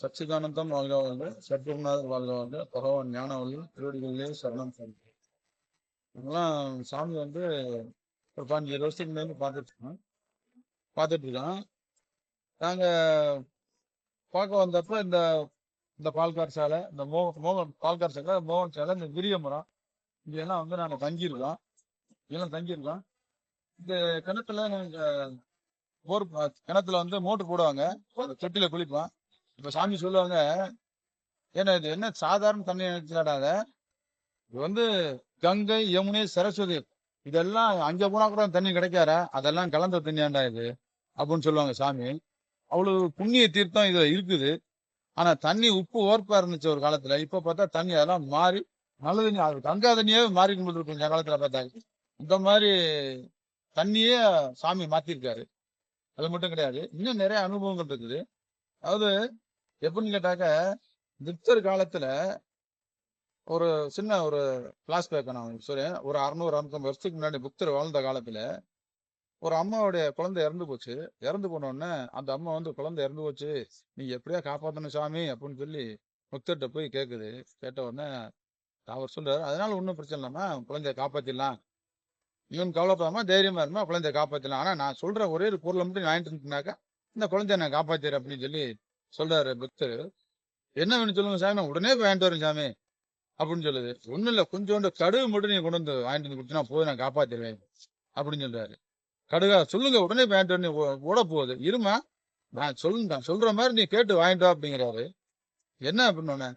சச்சிதானந்தம் வாழ்க வாழ்க சத்குருநாதர் வாழ்க வாழ்க பகவான் ஞானவள்ளி திருவடிகளிலே சரணம் சென்று இதெல்லாம் சாமி வந்து ஒரு பதினஞ்சு வருஷத்துக்கு முன்னாடி பார்த்துட்டு இருக்கோம் பார்த்துட்டு இருக்கோம் பார்க்க வந்தப்ப இந்த இந்த பால்கார் சாலை இந்த மோ மோகன் பால்கார் சாலை மோகன் சாலை இந்த விரிய மரம் இங்கெல்லாம் வந்து நாங்கள் தங்கியிருக்கோம். இங்கெல்லாம் தங்கியிருக்கோம். இந்த கிணத்துல நாங்கள் போர் கிணத்துல வந்து மோட்டர் போடுவாங்க. அந்த குளிப்பான் குளிப்போம். இப்ப சாமி சொல்லுவாங்க ஏன்னா இது என்ன சாதாரண தண்ணி நினைச்சாடாத இது வந்து கங்கை யமுனை சரஸ்வதி. இதெல்லாம் அங்க போனா கூட தண்ணி கிடைக்காத? அதெல்லாம் கலந்த தண்ணியாண்டா இது? அப்படின்னு சொல்லுவாங்க சாமி. அவ்வளவு புண்ணிய தீர்த்தம் இதுல இருக்குது. ஆனா தண்ணி உப்பு ஓர்ப்பா இருந்துச்சு ஒரு காலத்துல. இப்ப பார்த்தா தண்ணி அதெல்லாம் மாறி நல்ல தண்ணி. அது கங்கா தண்ணியே மாறி கும்பிட்டு கொஞ்ச காலத்துல பார்த்தா. இந்த மாதிரி தண்ணியே சாமி மாத்திருக்காரு. அது மட்டும் கிடையாது. இன்னும் நிறைய அனுபவங்கள் இருக்குது. அதாவது எப்படின்னு கேட்டாக்க திப்தர் காலத்துல ஒரு சின்ன ஒரு பிளாஸ்பேக் நான் சொல்றேன். ஒரு அறுநூறு அறுநூத்தம்பது வருஷத்துக்கு முன்னாடி புக்தர் வாழ்ந்த காலத்துல ஒரு அம்மாவுடைய குழந்தை இறந்து போச்சு. இறந்து போனோடனே அந்த அம்மா வந்து குழந்தை இறந்து போச்சு. நீங்க எப்படியா காப்பாத்தணும் சாமி? அப்படின்னு சொல்லி புக்தர்கிட்ட போய் கேட்குது கேட்ட உடனே அவர் சொல்றாரு அதனால ஒன்றும் பிரச்சனை இல்லாம குழந்தைய காப்பாத்திடலாம். இவன் கவலைப்படாம தைரியமா இருமா குழந்தைய காப்பாத்திடலாம். ஆனா நான் சொல்ற ஒரே ஒரு பொருளை மட்டும் நீ வாங்கிட்டு இருந்தாக்கா இந்த குழந்தைய நான் காப்பாத்திடுறேன் அப்படின்னு சொல்லி சொல்றாரு பக்தர் என்ன வேணும் சொல்லுங்க சாமி. நான் உடனே போய் வாங்கிட்டு வரேன் சாமி. அப்படின்னு சொல்லுது. ஒன்றும் இல்லை. கொஞ்சோண்டு கடுகு மட்டும் நீங்கள் கொண்டு வந்து வாங்கிட்டு வந்து கொடுத்தீங்கன்னா போதும். நான் காப்பாத்திடுவேன். அப்படின்னு சொல்றாரு. கடுகா சொல்லுங்க. உடனே வாங்கிட்டு வரணும் ஓட போகுது. இருமா? நான் சொல்லு நான் சொல்ற மாதிரி நீ கேட்டு வாங்கிட்டு வா அப்படிங்கிறாரு. என்ன? அப்படின்னு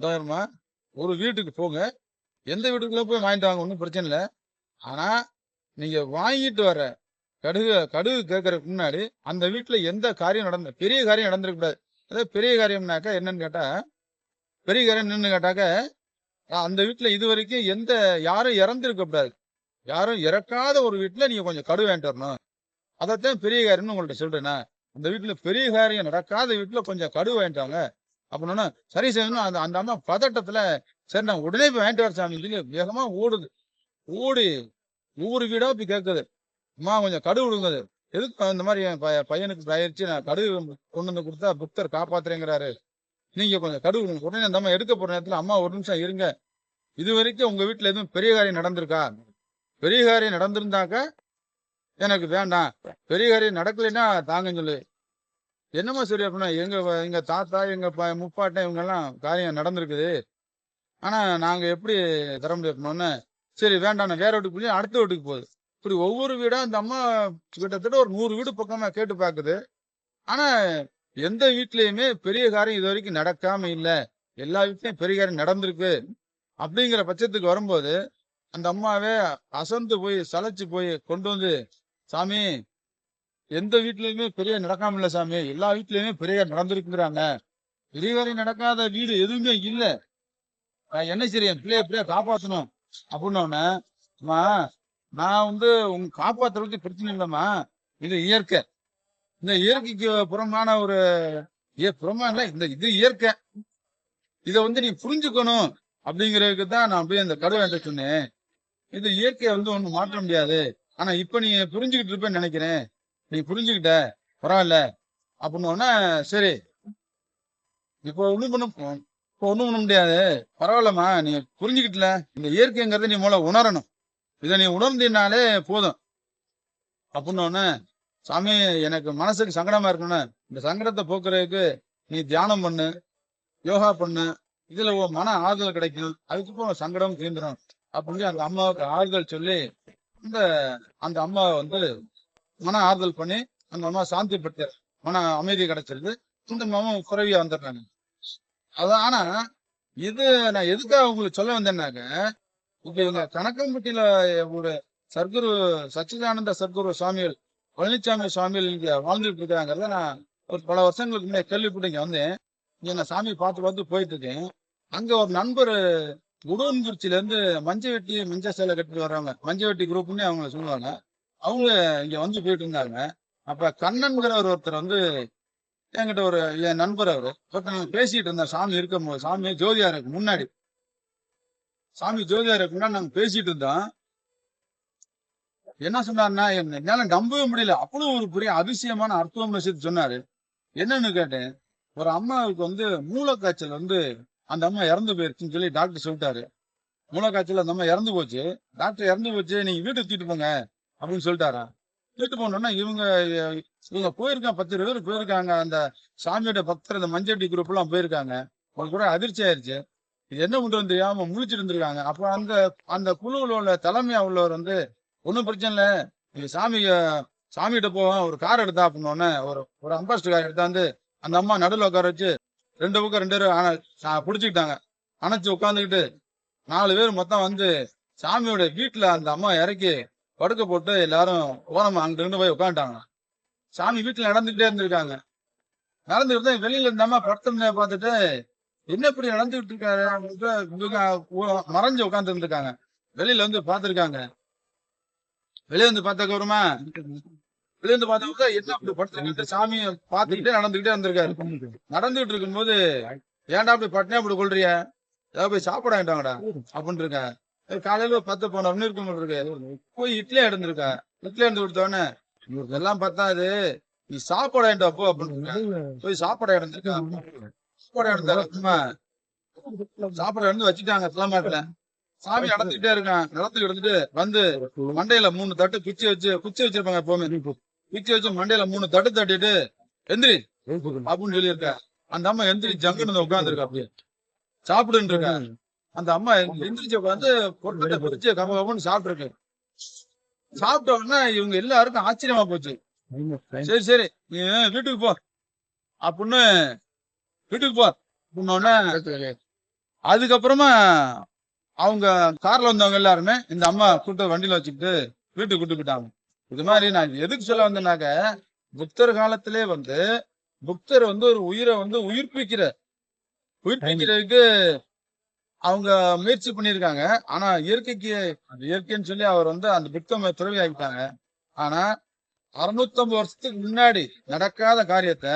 உதாரணமா ஒரு வீட்டுக்கு போங்க. எந்த வீட்டுக்குள்ள போய் வாங்கிட்டு வாங்க. ஒன்றும் பிரச்சனை இல்லை. ஆனால் நீங்கள் வாங்கிட்டு வர கடுகு கடுகு கேட்கறதுக்கு முன்னாடி அந்த வீட்டில் எந்த காரியம் நடந்த பெரிய காரியம் நடந்திருக்க கூடாது அதாவது பெரிய காரியம்னாக்கா என்னன்னு கேட்டால் பெரிய காரியம் என்னன்னு கேட்டாக்க அந்த வீட்டில் இது வரைக்கும் எந்த யாரும் இறந்துருக்கக்கூடாது. யாரும் இறக்காத ஒரு வீட்டில் நீங்கள் கொஞ்சம் கடு வாங்கிட்டு வரணும். அதைத்தான் பெரிய காரியம்னு உங்கள்கிட்ட சொல்கிறேண்ணா அந்த வீட்டில் பெரிய காரியம் நடக்காத வீட்டில் கொஞ்சம் கடு வாங்கிட்டாங்க அப்படின்னா சரி செய்யணும். அந்த அந்த அம்மா பதட்டத்தில் சரி நான் உடனே போய் வாங்கிட்டு வர சாமி. சொல்லி வேகமாக ஓடுது. ஓடி ஒவ்வொரு வீடாக போய் கேட்குது. அம்மா கொஞ்சம் கடு விடுங்குது எதுக்கு இந்த மாதிரி என் பையனுக்கு பயிற்சி? நான் கடு கொண்டு வந்து கொடுத்தா புத்தர் காப்பாத்துறேங்கிறாரு. நீங்க கொஞ்சம் கடு விடுங்க. உடனே அந்த அம்மா எடுக்க போற நேரத்துல அம்மா ஒரு நிமிஷம் இருங்க. இது வரைக்கும் உங்க வீட்டுல எதுவும் பெரிய காரியம் நடந்திருக்கா? பெரிய காரியம் நடந்திருந்தாக்க எனக்கு வேண்டாம். பெரிய காரியம் நடக்கலைன்னா தாங்க சொல்லு. என்னம்மா சரி அப்படின்னா எங்க எங்க தாத்தா எங்க ப- முப்பாட்டன் இவங்க எல்லாம் காரியம் நடந்திருக்குது. ஆனா நாங்க எப்படி தர முடியும்னு சரி வேண்டாம். வேற வீட்டுக்கு போய் அடுத்த வீட்டுக்கு போகுது. இப்படி ஒவ்வொரு வீடா அந்த அம்மா கிட்டத்தட்ட ஒரு நூறு வீடு பக்கமா கேட்டு பாக்குது. ஆனா எந்த வீட்லயுமே பெரிய காரியம் இது வரைக்கும் நடக்காம இல்ல. எல்லா வீட்லயும் பெரிய காரியம் நடந்திருக்கு. அப்படிங்கிற பட்சத்துக்கு வரும்போது அந்த அம்மாவே அசந்து போய் சளைச்சு போய் கொண்டு வந்து சாமி எந்த வீட்லயுமே பெரிய நடக்காம இல்ல சாமி. எல்லா வீட்லயுமே பெரிய நடந்திருக்குங்கிறாங்க. பெரிய காரியம் நடக்காத வீடு எதுவுமே இல்ல. நான் என்ன சரி என் பிள்ளைய பிள்ளைய காப்பாத்தணும். அப்படின்னோடனே அம்மா நான் வந்து உங்க காப்பாத்துறதுக்கு பிரச்சனை இல்லைம்மா. இது இயற்கை. இந்த இயற்கைக்கு புறமான ஒரு புறமா இல்லை இந்த இது இயற்கை. இதை வந்து நீ புரிஞ்சுக்கணும் அப்படிங்கிறதுக்கு தான் நான் போய் அந்த கடவுள் என்ற சொன்னேன். இது இயற்கையை வந்து ஒன்றும் மாற்ற முடியாது. ஆனா இப்ப நீ புரிஞ்சுக்கிட்டு இருப்பேன்னு நினைக்கிறேன். நீ புரிஞ்சுக்கிட்ட. பரவாயில்ல. அப்படின்னோடனே சரி. இப்போ ஒண்ணும் பண்ண இப்போ ஒன்றும் பண்ண முடியாது. பரவாயில்லம்மா நீ புரிஞ்சுக்கிட்டல. இந்த இயற்கைங்கிறத நீ மூலம் உணரணும். இதை நீ உணர்ந்தினாலே போதும். அப்படின்னோடனே சாமி எனக்கு மனசுக்கு சங்கடமா இருக்கணும் இந்த சங்கடத்தை போக்குறதுக்கு நீ தியானம் பண்ணு யோகா பண்ணு இதுல உன் மன ஆறுதல் கிடைக்கும் அதுக்கப்புறம் சங்கடம் தீர்ந்துடும் அப்படின்னு அந்த அம்மாவுக்கு ஆறுதல் சொல்லி இந்த அந்த அம்மாவை வந்து மன ஆறுதல் பண்ணி அந்த அம்மா சாந்தி படுத்த மன அமைதி கிடைச்சிருது. இந்த மாமா குறைவியா வந்துடுறாங்க. அதான் ஆனா இது நான் எதுக்காக உங்களுக்கு சொல்ல வந்தேன்னாக்க இப்ப இவங்க கணக்கம்பட்டியில ஒரு சர்க்குரு சச்சிதானந்த சர்க்குரு சுவாமிகள் பழனிசாமி சுவாமிகள் இங்க வாழ்ந்துட்டு இருக்காங்கிறத நான் ஒரு பல வருஷங்களுக்கு முன்னாடி கேள்விப்பட்டு இங்க வந்தேன். இங்க நான் சாமி பார்த்து பார்த்து போயிட்டு இருக்கேன். அங்க ஒரு நண்பர் குடோன்குறிச்சில இருந்து மஞ்ச வெட்டி மஞ்ச சேலை கட்டிட்டு வர்றவங்க மஞ்ச வெட்டி குரூப்னு அவங்க சொல்லுவாங்க. அவங்க இங்க வந்து போயிட்டு இருந்தாங்க. அப்ப கண்ணன்கிற ஒருத்தர் வந்து என்கிட்ட ஒரு என் நண்பர் அவரு. ஒருத்தர் நாங்க பேசிட்டு இருந்தோம் சாமி இருக்கும் போது சாமி ஜோதியாருக்கு முன்னாடி. சாமி ஜோதியாருக்கு முன்னாடி நாங்க பேசிட்டு இருந்தோம். என்ன சொன்னாருன்னா என்னால நம்பவே முடியல. அவ்வளவு ஒரு பெரிய அதிசயமான அர்த்தம் விஷயத்தை சொன்னாரு. என்னன்னு கேட்டேன் ஒரு அம்மாவுக்கு வந்து மூளைக்காய்ச்சல் வந்து அந்த அம்மா இறந்து போயிருச்சுன்னு சொல்லி டாக்டர் சொல்லிட்டாரு. மூளைக்காய்ச்சல் அந்த அம்மா இறந்து போச்சு. டாக்டர் இறந்து போச்சு நீங்க வீட்டை தூக்கிட்டு போங்க அப்படின்னு சொல்லிட்டாரா. தூக்கிட்டு போனோம்னா இவங்க இவங்க போயிருக்காங்க பத்து பேர் போயிருக்காங்க. அந்த சாமியோட பக்தர் அந்த மஞ்சட்டி குரூப் எல்லாம் போயிருக்காங்க. ஒரு கூட அதிர்ச்சி ஆயிருச்சு. இது என்ன பண்றது தெரியாம முழிச்சிட்டு இருந்திருக்காங்க அப்ப அந்த அந்த குழுவில் உள்ள தலைமையா உள்ளவர் வந்து ஒன்றும் பிரச்சனை இல்லை. நீங்க சாமி சாமிகிட்ட போவோம் ஒரு கார் எடுத்தா அப்படின்னோடனே ஒரு ஒரு அம்பாஸ்டர் கார் எடுத்தாந்து அந்த அம்மா நடுவில் உட்கார வச்சு ரெண்டு பக்கம் ரெண்டு பேரும் அணை- சா- அணைச்சு உட்காந்துக்கிட்டு நாலு பேர் மொத்தம் வந்து சாமியோட வீட்டுல அந்த அம்மா இறக்கி படுக்க போட்டு எல்லாரும் ஓரமா அங்கிட்டு இருந்து போய் உட்காந்துட்டாங்க சாமி வீட்டுல நடந்துகிட்டே இருந்திருக்காங்க. நடந்துகிட்டு வெளியில இருந்தாம அம்மா படுத்திருந்தே பார்த்துட்டு என்ன இப்படி நடந்துகிட்டு இருக்காரு? மறைஞ்சு உட்கார்ந்து இருந்திருக்காங்க. வெளியில வந்து பாத்துருக்காங்க வெளியே வந்து பார்த்ததுக்கு அப்புறமா வெளியே வந்து பார்த்தா என்ன அப்படி படுத்துக்கிட்டு சாமியை பார்த்துக்கிட்டே நடந்துகிட்டே வந்திருக்காரு. நடந்துகிட்டு இருக்கும்போது ஏன்டா அப்படி பட்டினியா அப்படி கொள்றிய ஏதாவது போய் சாப்பிட வேண்டாங்கடா அப்படின்னு இருக்க காலையில பத்து போன இருக்கும் இருக்கு. போய் இட்லி எடுந்திருக்கா இட்லி எடுத்து கொடுத்தோடனே இதெல்லாம் பார்த்தா அது நீ சாப்பாடு வேண்டாம் போ அப்படின்னு போய் சாப்பாடு எடுந்திருக்கா சாப்பாடு எடுத்தாங்க சாப்பாடு எடுத்து வச்சுட்டாங்க தலைமாட்டில சாமி நடந்துகிட்டே இருக்கான். நடந்து எடுத்துட்டு வந்து மண்டையில மூணு தட்டு குச்சி வச்சு குச்சி வச்சிருப்பாங்க எப்பவுமே. குச்சி வச்சு மண்டையில மூணு தட்டு தட்டிட்டு எந்திரி அப்படின்னு சொல்லியிருக்க. அந்த அம்மா எந்திரி ஜங்குன்னு உட்கார்ந்து இருக்கா அப்படியே. சாப்பிடுன்னு இருக்கா. அந்த அம்மா எந்திரிச்சு உட்காந்து பொருட்களை பிரிச்சு கம கமன்னு சாப்பிட்டு சாப்பிட்ட உடனே இவங்க எல்லாருக்கும் ஆச்சரியமா போச்சு. சரி சரி நீ வீட்டுக்கு போ அப்படின்னு வீட்டுக்கு போ. அதுக்கப்புறமா அவங்க கார்ல வந்தவங்க எல்லாருமே இந்த அம்மா கூட்ட வண்டியில வச்சுக்கிட்டு வீட்டுக்கு கூட்டு போயிட்டாங்க. இது மாதிரி நான் எதுக்கு சொல்ல வந்தேனாக்க புத்தர் காலத்திலே வந்து புத்தர் வந்து ஒரு உயிரை வந்து உயிர்ப்பிக்கிற உயிர்ப்பிக்கிறதுக்கு அவங்க முயற்சி பண்ணியிருக்காங்க. ஆனா இயற்கைக்கு அந்த இயற்கைன்னு சொல்லி அவர் வந்து அந்த புத்தம் துறவி ஆகிட்டாங்க ஆனா அறுநூத்தம்பது வருஷத்துக்கு முன்னாடி நடக்காத காரியத்தை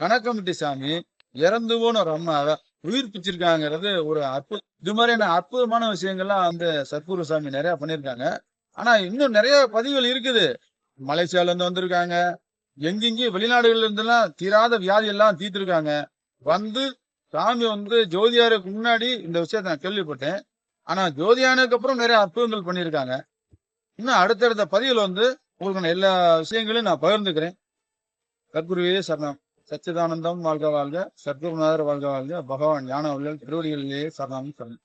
கணக்கமிட்டி சாமி இறந்து போன ஒரு அம்மா உயிர் பிச்சிருக்காங்கிறது ஒரு அற்பு இது மாதிரியான அற்புதமான விஷயங்கள்லாம் வந்து சத்குரு சாமி நிறைய பண்ணியிருக்காங்க. ஆனா இன்னும் நிறைய பதிவுகள் இருக்குது. மலேசியால இருந்து வந்திருக்காங்க. எங்கெங்கேயும் வெளிநாடுகள்ல இருந்தெல்லாம் தீராத வியாதி எல்லாம் தீர்த்திருக்காங்க. வந்து சாமி வந்து ஜோதியாருக்கு முன்னாடி இந்த விஷயத்த நான் கேள்விப்பட்டேன். ஆனா ஜோதியானுக்கு அப்புறம் நிறைய அற்புதங்கள் பண்ணியிருக்காங்க. இன்னும் அடுத்தடுத்த பதிவில் வந்து உங்களுக்கு நான் எல்லா விஷயங்களையும் நான் பகிர்ந்துக்கிறேன். கற்குருவே சரணம். சச்சிதானந்தம் வாழ்க வாழ்க சத்குருநாதர் வாழ்க வாழ்க பகவான் ஞான உள்ளல் திருவடிகளிலேயே சரணம் சரணம்